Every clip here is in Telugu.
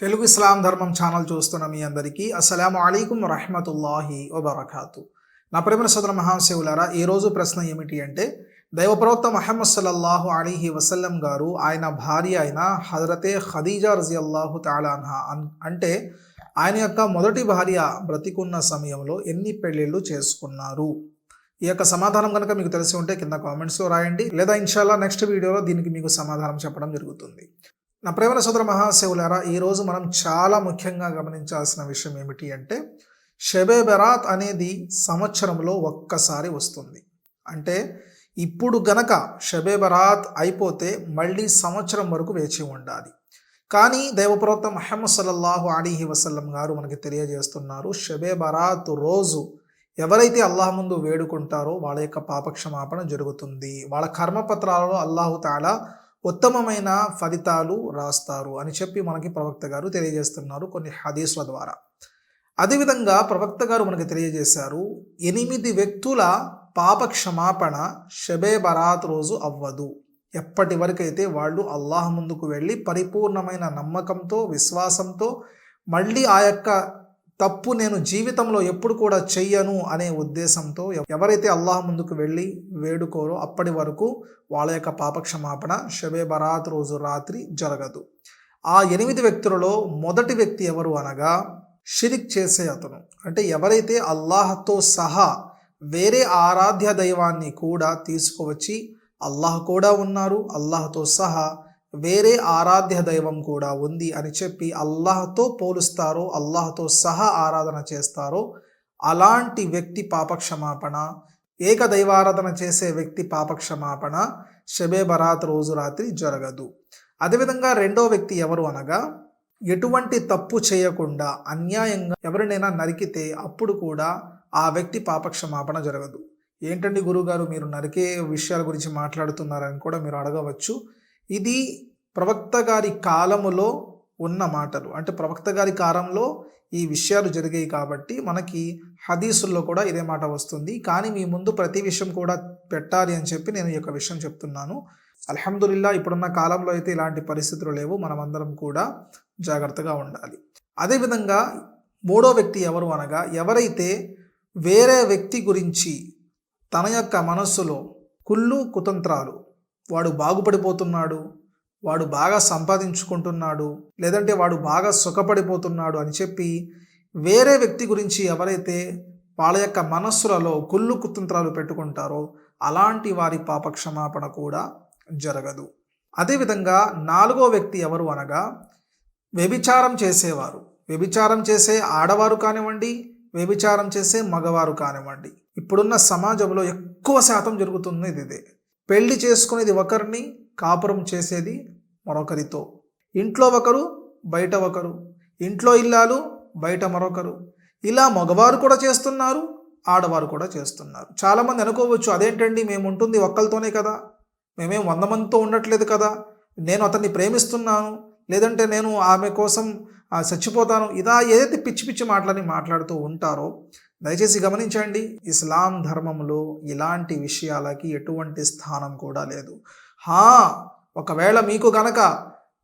తెలుగు ఇస్లాం ధర్మం ఛానల్ చూస్తున్న మీ అందరికీ అస్సలాము అలైకుం రహమతుల్లాహి వబర్కాతు. నా ప్రేమ సోదర మహాశివులారా ఈ రోజు ప్రశ్న ఏమిటి అంటే దైవ ప్రవక్త మహమ్మద్ సల్లల్లాహు అలీహి వసల్లం గారు ఆయన భార్య అయిన హజరతే ఖదీజా రజియల్లాహు తాళాన్హా అంటే ఆయన యొక్క మొదటి భార్య బ్రతికున్న సమయంలో ఎన్ని పెళ్ళిళ్ళు చేసుకున్నారు? ఈ యొక్క సమాధానం కనుక మీకు తెలిసి ఉంటే కింద కామెంట్స్లో రాయండి. లేదా ఇన్షాల్లా నెక్స్ట్ వీడియోలో దీనికి మీకు సమాధానం చెప్పడం జరుగుతుంది. నా ప్రేమ సోదర మహాశివులారా ఈరోజు మనం చాలా ముఖ్యంగా గమనించాల్సిన విషయం ఏమిటి అంటే షబే బెరాత్ అనేది సంవత్సరంలో ఒక్కసారి వస్తుంది. అంటే ఇప్పుడు గనక షబే బరాత్ అయిపోతే మళ్ళీ సంవత్సరం వరకు వేచి ఉండాలి. కానీ దైవప్రవక్త మహమ్మద్ సల్లల్లాహు అలీహి వసల్లం గారు మనకి తెలియజేస్తున్నారు షబే బరాత్ రోజు ఎవరైతే అల్లాహ్ ముందు వేడుకుంటారో వాళ్ళ యొక్క పాపక్షమాపణ జరుగుతుంది. వాళ్ళ కర్మపత్రాలలో అల్లాహు తాలా ఉత్తమమైన ఫలితాలు రాస్తారు అని చెప్పి మనకి ప్రవక్త గారు తెలియజేస్తున్నారు కొన్ని హదీసుల ద్వారా. అదేవిధంగా ప్రవక్త గారు మనకి తెలియజేశారు ఎనిమిది వ్యక్తుల పాప క్షమాపణ షబే బరాత్ రోజు అవ్వదు. ఎప్పటి వరకైతే వాళ్ళు అల్లాహ్ ముందుకు వెళ్ళి పరిపూర్ణమైన నమ్మకంతో విశ్వాసంతో మళ్ళీ ఆ యొక్క తప్పు నేను జీవితంలో ఎప్పుడు కూడా చెయ్యను అనే ఉద్దేశంతో ఎవరైతే అల్లాహ్ ముందుకు వెళ్ళి వేడుకోరో అప్పటి వరకు వాళ్ళ యొక్క పాపక్షమాపణ షబే బరాత్ రోజు రాత్రి జరగదు. ఆ ఎనిమిది వ్యక్తులలో మొదటి వ్యక్తి ఎవరు అనగా షిరిక్ చేసే అతను. అంటే ఎవరైతే అల్లాహ్తో సహా వేరే ఆరాధ్య దైవాన్ని కూడా తీసుకువచ్చి అల్లాహ్ కూడా ఉన్నారు అల్లాహ్తో సహా వేరే ఆరాధ్య దైవం కూడా ఉంది అని చెప్పి అల్లాహ్తో పోలుస్తారో అల్లాహ్తో సహా ఆరాధన చేస్తారో అలాంటి వ్యక్తి పాపక్షమాపణ ఏక దైవారాధన చేసే వ్యక్తి పాపక్షమాపణ షబే బరాత్ రోజు రాత్రి జరగదు. అదేవిధంగా రెండో వ్యక్తి ఎవరు అనగా ఎటువంటి తప్పు చేయకుండా అన్యాయంగా ఎవరినైనా నరికితే అప్పుడు కూడా ఆ వ్యక్తి పాపక్షమాపణ జరగదు. ఏంటండి గురుగారు మీరు నరికే విషయాల గురించి మాట్లాడుతున్నారని కూడా మీరు అడగవచ్చు. ఇది ప్రవక్త గారి కాలములో ఉన్న మాటలు. అంటే ప్రవక్త గారి కాలంలో ఈ విషయాలు జరిగాయి కాబట్టి మనకి హదీసుల్లో కూడా ఇదే మాట వస్తుంది. కానీ మీ ముందు ప్రతి విషయం కూడా పెట్టాలి అని చెప్పి నేను ఈ యొక్క విషయం చెప్తున్నాను. అల్హమ్దుల్లా ఇప్పుడున్న కాలంలో అయితే ఇలాంటి పరిస్థితులు లేవు. మనమందరం కూడా జాగ్రత్తగా ఉండాలి. అదేవిధంగా మూడో వ్యక్తి ఎవరు అనగా ఎవరైతే వేరే వ్యక్తి గురించి తన యొక్క మనస్సులో కుళ్ళు కుతంత్రాలు వాడు బాగుపడిపోతున్నాడు వాడు బాగా సంపాదించుకుంటున్నాడు లేదంటే వాడు బాగా సుఖపడిపోతున్నాడు అని చెప్పి వేరే వ్యక్తి గురించి ఎవరైతే వాళ్ళ యొక్క మనస్సులలో కుళ్ళు కుతంత్రాలు పెట్టుకుంటారో అలాంటి వారి పాపక్షమాపణ కూడా జరగదు. అదేవిధంగా నాలుగో వ్యక్తి ఎవరు అనగా వ్యభిచారం చేసేవారు. వ్యభిచారం చేసే ఆడవారు కానివ్వండి వ్యభిచారం చేసే మగవారు కానివ్వండి. ఇప్పుడున్న సమాజంలో ఎక్కువ శాతం జరుగుతుంది ఇదే పెళ్ళి చేసుకునేది ఒకరిని కాపురం చేసేది మరొకరితో. ఇంట్లో ఒకరు బయట ఒకరు. ఇంట్లో ఇల్లాలు బయట మరొకరు. ఇలా మగవారు కూడా చేస్తున్నారు ఆడవారు కూడా చేస్తున్నారు. చాలామంది అనుకోవచ్చు అదేంటండి మేము ఉంటుంది ఒక్కరితోనే కదా. మేమేం వంద మందితో ఉండట్లేదు కదా. నేను అతన్ని ప్రేమిస్తున్నాను. లేదంటే నేను ఆమె కోసం చచ్చిపోతాను. ఇదా ఏదైతే పిచ్చి పిచ్చి మాటలని మాట్లాడుతూ ఉంటారో దయచేసి గమనించండి ఇస్లాం ధర్మంలో ఇలాంటి విషయాలకి ఎటువంటి స్థానం కూడా లేదు. హా ఒకవేళ మీకు గనక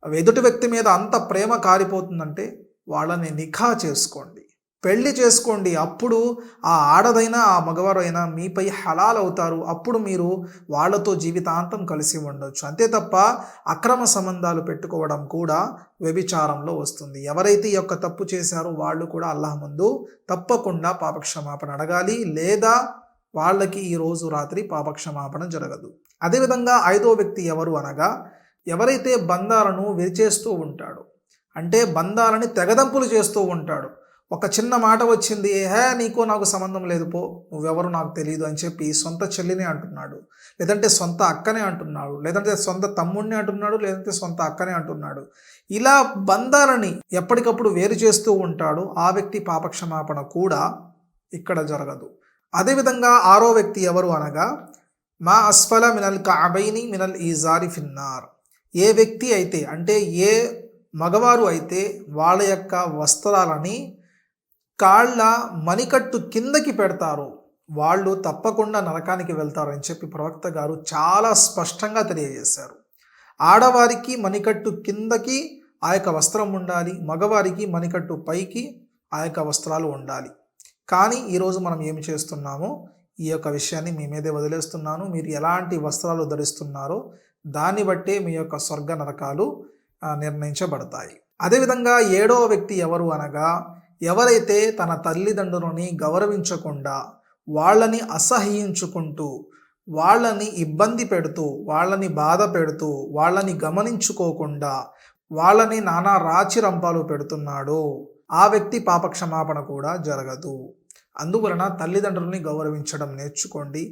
ఎదుటి వ్యక్తి మీద అంత ప్రేమ కారిపోతుందంటే వాళ్ళని నిఖా చేసుకోండి. పెళ్ళి చేసుకోండి. అప్పుడు ఆ ఆడదైనా ఆ మగవారు అయినా మీపై హలాల్ అవుతారు. అప్పుడు మీరు వాళ్ళతో జీవితాంతం కలిసి ఉండొచ్చు. అంతే తప్ప అక్రమ సంబంధాలు పెట్టుకోవడం కూడా వ్యభిచారంలో వస్తుంది. ఎవరైతే ఈ యొక్క తప్పు చేశారో వాళ్ళు కూడా అల్లాహ్ ముందు తప్పకుండా పాపక్షమాపణ అడగాలి. లేదా వాళ్ళకి ఈరోజు రాత్రి పాపక్షమాపణ జరగదు. అదేవిధంగా ఐదో వ్యక్తి ఎవరు అనగా ఎవరైతే బంధాలను విరిచేస్తూ ఉంటాడు అంటే బంధాలని తెగదంపులు చేస్తూ ఉంటాడు ఒక చిన్న మాట వచ్చింది హే నీకో నాకు సంబంధం లేదు పో నువ్వెవరు నాకు తెలియదు అని చెప్పి సొంత చెల్లిని అంటున్నాడు. లేదంటే సొంత అక్కనే అంటున్నాడు లేదంటే సొంత తమ్ముడిని అంటున్నాడు లేదంటే సొంత అక్కనే అంటున్నాడు. ఇలా బంధాలని ఎప్పటికప్పుడు వేరు చేస్తూ ఉంటాడు. ఆ వ్యక్తి పాపక్షమాపణ కూడా ఇక్కడ జరగదు. అదేవిధంగా ఆరో వ్యక్తి ఎవరు అనగా మా అస్ఫల మినల్ కాబైని మినల్ ఈజారి ఫిన్నార్. ఏ వ్యక్తి అయితే అంటే ఏ మగవారు అయితే వాళ్ళ యొక్క వస్త్రాలని కాళ్ళ మణికట్టు కిందకి పెడతారు. వాళ్ళు తప్పకుండా నరకానికి వెళ్తారని చెప్పి ప్రవక్త గారు చాలా స్పష్టంగా తెలియజేశారు. ఆడవారికి మణికట్టు కిందకి ఆ యొక్క వస్త్రం ఉండాలి మగవారికి మణికట్టు పైకి ఆ యొక్క వస్త్రాలు ఉండాలి. కానీ ఈరోజు మనం ఏమి చేస్తున్నామో ఈ యొక్క విషయాన్ని మీ మీదే వదిలేస్తున్నాను. మీరు ఎలాంటి వస్త్రాలు ధరిస్తున్నారో దాన్ని బట్టే మీ యొక్క స్వర్గ నరకాలు నిర్ణయించబడతాయి. అదేవిధంగా ఏడవ వ్యక్తి ఎవరు అనగా ఎవరైతే తన తల్లిదండ్రులని గౌరవించకుండా వాళ్ళని అసహ్యించుకుంటూ వాళ్ళని ఇబ్బంది పెడుతూ వాళ్ళని బాధ పెడుతూ వాళ్ళని గమనించుకోకుండా వాళ్ళని నానా రాచి రంపాలు పెడుతున్నాడు ఆ వ్యక్తి పాపక్షమాపణ కూడా జరగదు. అందువలన తల్లిదండ్రుల్ని గౌరవించడం నేర్చుకోండి.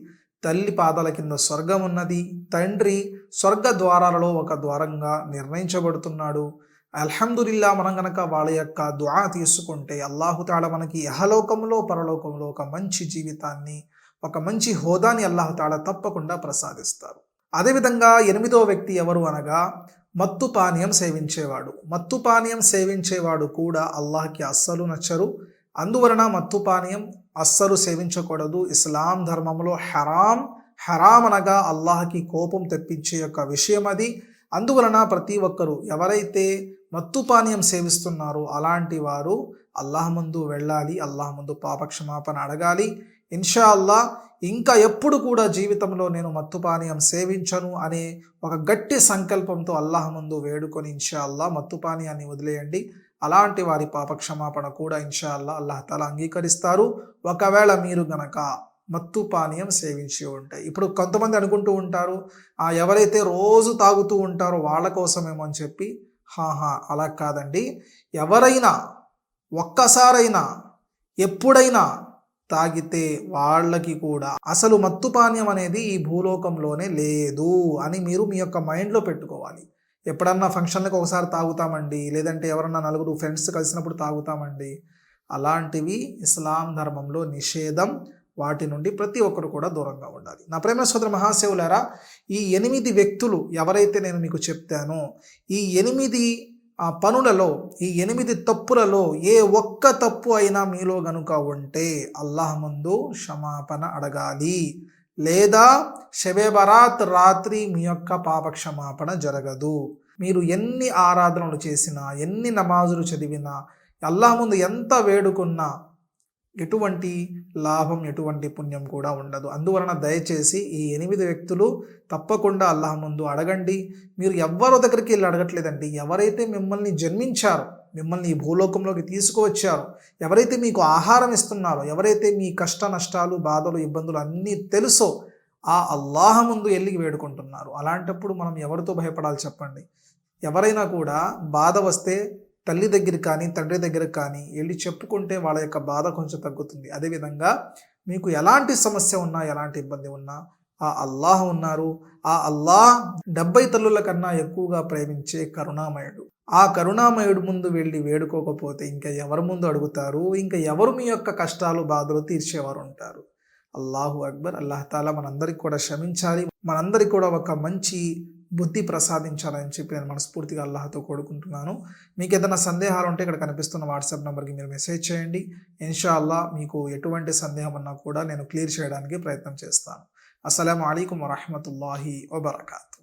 తల్లి పాదాల కింద స్వర్గం ఉన్నది. తండ్రి స్వర్గ ద్వారాలలో ఒక ద్వారంగా నిర్ణయించబడుతున్నాడు. అల్హందుల్లా మనం గనక వాళ్ళ యొక్క దుఆ తీసుకుంటే అల్లాహుతాళ మనకి యహలోకంలో పరలోకంలో ఒక మంచి జీవితాన్ని ఒక మంచి హోదాని అల్లాహుతాళ తప్పకుండా ప్రసాదిస్తారు. అదేవిధంగా ఎనిమిదో వ్యక్తి ఎవరు అనగా మత్తు పానీయం సేవించేవాడు. మత్తు పానీయం సేవించేవాడు కూడా అల్లాహ్కి అస్సలు నచ్చరు. అందువలన మత్తు పానీయం అస్సలు సేవించకూడదు. ఇస్లాం ధర్మంలో హరాం హరాం అనగా అల్లాహకి కోపం తెప్పించే యొక్క విషయం అది. అందువలన ప్రతి ఒక్కరూ ఎవరైతే మత్తు పానీయం సేవిస్తున్నారో. అలాంటి వారు అల్లాహ్ ముందు వెళ్ళాలి అల్లాహ్ ముందు పాపక్షమాపణ అడగాలి. ఇన్షా అల్లా ఇంకా ఎప్పుడు కూడా జీవితంలో నేను మత్తు పానీయం సేవించను అనే ఒక గట్టి సంకల్పంతో అల్లాహ్ ముందు వేడుకొని ఇన్షా అల్లా మత్తు పానీయాన్ని వదిలేయండి. అలాంటి వారి పాపక్షమాపణ కూడా ఇన్షా అల్లా అల్లాహ్ తల అంగీకరిస్తారు. ఒకవేళ మీరు గనక మత్తు పానీయం సేవించి ఉంటాయి ఇప్పుడు కొంతమంది అనుకుంటూ ఉంటారు ఎవరైతే రోజు తాగుతూ ఉంటారో వాళ్ళ కోసమేమో అని చెప్పి హాహా అలా కాదండి. ఎవరైనా ఒక్కసారైనా ఎప్పుడైనా తాగితే వాళ్ళకి కూడా అసలు మత్తు పానీయం అనేది ఈ భూలోకంలోనే లేదు అని మీరు మీ యొక్క మైండ్లో పెట్టుకోవాలి. ఎప్పుడన్నా ఫంక్షన్లకు ఒకసారి తాగుతామండి లేదంటే ఎవరన్నా నలుగురు ఫ్రెండ్స్ కలిసినప్పుడు తాగుతామండి. అలాంటివి ఇస్లాం ధర్మంలో నిషేధం. వాటి నుండి ప్రతి ఒక్కరు కూడా దూరంగా ఉండాలి. నా ప్రేమ సోదర మహాశివులారా ఈ ఎనిమిది వ్యక్తులు ఎవరైతే నేను మీకు చెప్తానో ఈ ఎనిమిది పనులలో ఈ ఎనిమిది తప్పులలో ఏ ఒక్క తప్పు అయినా మీలో గనుక ఉంటే అల్లాహ్ ముందు క్షమాపణ అడగాలి. లేదా షబే బరాత్ రాత్రి మీ యొక్క పాప క్షమాపణ జరగదు. మీరు ఎన్ని ఆరాధనలు చేసినా ఎన్ని నమాజులు చదివినా అల్లాహ్ ముందు ఎంత వేడుకున్నా ఎటువంటి లాభం ఎటువంటి పుణ్యం కూడా ఉండదు. అందువలన దయచేసి ఈ ఎనిమిది వ్యక్తులు తప్పకుండా అల్లాహ్ ముందు అడగండి. మీరు ఎవ్వరు దగ్గరికి వెళ్ళి అడగట్లేదండి. ఎవరైతే మిమ్మల్ని జన్మించారో మిమ్మల్ని ఈ భూలోకంలోకి తీసుకువచ్చారో ఎవరైతే మీకు ఆహారం ఇస్తున్నారో ఎవరైతే మీ కష్ట నష్టాలు బాధలు ఇబ్బందులు అన్నీ తెలుసో ఆ అల్లాహ ముందు వెళ్ళి వేడుకుంటున్నారు. అలాంటప్పుడు మనం ఎవరితో భయపడాలి చెప్పండి? ఎవరైనా కూడా బాధ వస్తే తల్లి దగ్గర కానీ తండ్రి దగ్గర కానీ వెళ్ళి చెప్పుకుంటే వాళ్ళ యొక్క బాధ కొంచెం తగ్గుతుంది. అదేవిధంగా మీకు ఎలాంటి సమస్య ఉన్నా ఎలాంటి ఇబ్బంది ఉన్నా ఆ అల్లాహ్ ఉన్నారు. ఆ అల్లాహ్ డెబ్బై తల్లుల కన్నా ఎక్కువగా ప్రేమించే కరుణామయుడు. ఆ కరుణామయుడు ముందు వెళ్ళి వేడుకోకపోతే ఇంకా ఎవరి ముందు అడుగుతారు? ఇంకా ఎవరు మీ యొక్క కష్టాలు బాధలు తీర్చేవారు ఉంటారు? అల్లాహు అక్బర్ అల్లాహ్ తాలా మనందరికి కూడా క్షమించాలి. మనందరికి కూడా ఒక మంచి బుద్ధి ప్రసాదించాలని చెప్పి నేను మనస్ఫూర్తిగా అల్లాహతో కోరుకుంటున్నాను. మీకు ఏదైనా సందేహాలు ఉంటే ఇక్కడ కనిపిస్తున్న వాట్సాప్ నెంబర్కి మీరు మెసేజ్ చేయండి. ఇన్షా అల్లా మీకు ఎటువంటి సందేహం ఉన్నా కూడా నేను క్లియర్ చేయడానికి ప్రయత్నం చేస్తాను. అస్సలం అయికం వరహమతుల్లాహి వబర్కాత్.